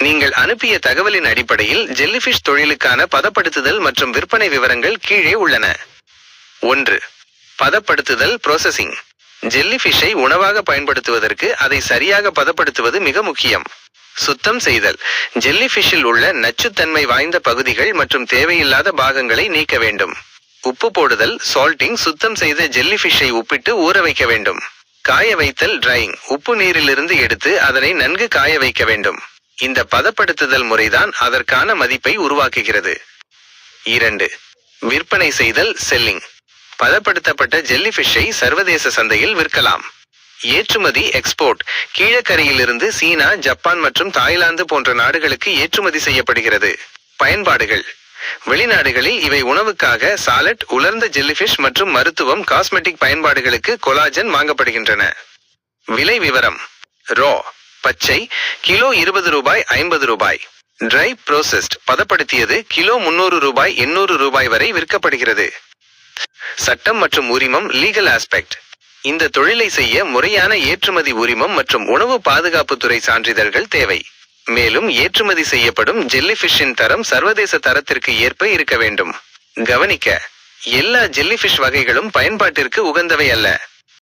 நீங்கள் அனுப்பிய தகவலின் அடிப்படையில் ஜெல்லிஃபிஷ் தொழிலுக்கான பதப்படுத்துதல் மற்றும் விற்பனை விவரங்கள் கீழே உள்ளன. ஒன்று பதப்படுத்துதல் ப்ரோசஸிங் ஜெல்லிஃபிஷை உணவாக பயன்படுத்துவதற்கு அதை சரியாக பதப்படுத்துவது மிக முக்கியம். சுத்தம் செய்தல். ஜெல்லிஃபிஷில் உள்ள நச்சுத்தன்மை வாய்ந்த பகுதிகள் மற்றும் தேவையில்லாத பாகங்களை நீக்க வேண்டும். உப்பு போடுதல். சால்ட்டிங் சுத்தம் செய்த ஜெல்லிஃபிஷை உப்பிட்டு ஊற வைக்க வேண்டும். காய வைத்தல். ட்ரையிங் உப்பு நீரிலிருந்து எடுத்து அதனை நன்கு காய வைக்க வேண்டும். இந்த பதப்படுத்துதல் முறைதான் அதற்கான மதிப்பை உருவாக்குகிறது. இரண்டு விற்பனை செய்தல் செல்லிங் பதப்படுத்தப்பட்ட ஜெல்லிஃபிஷை சர்வதேச சந்தையில் விற்கலாம். ஏற்றுமதி எக்ஸ்போர்ட் கீழக்கரையிலிருந்து சீனா ஜப்பான் மற்றும் தாய்லாந்து போன்ற நாடுகளுக்கு ஏற்றுமதி செய்யப்படுகிறது. பயன்பாடுகள். வெளிநாடுகளில் இவை உணவுக்காக சாலட் உலர்ந்த ஜெல்லிஃபிஷ் மற்றும் மருத்துவம் காஸ்மெட்டிக் பயன்பாடுகளுக்கு கொலாஜன் வாங்கப்படுகின்றன. விலை விவரம். ரோ. பச்சை கிலோ இருபது ரூபாய் ஐம்பது ரூபாய். ட்ரை ப்ரோசஸ்ட் பதப்படுத்தியது கிலோ முன்னூறு ரூபாய் எண்ணூறு ரூபாய் வரை விற்கப்படுகிறது. சட்டம் மற்றும் உரிமம் லீகல் ஆஸ்பெக்ட் இந்த தொழிலை செய்ய முறையான ஏற்றுமதி உரிமம் மற்றும் உணவு பாதுகாப்புத்துறை சான்றிதழ்கள் தேவை. மேலும் ஏற்றுமதி செய்யப்படும் ஜெல்லிஃபிஷின் தரம் சர்வதேச தரத்திற்கு ஏற்ப இருக்க வேண்டும். கவனிக்க எல்லா ஜெல்லிஃபிஷ் வகைகளும் பயன்பாட்டிற்கு உகந்தவை அல்ல.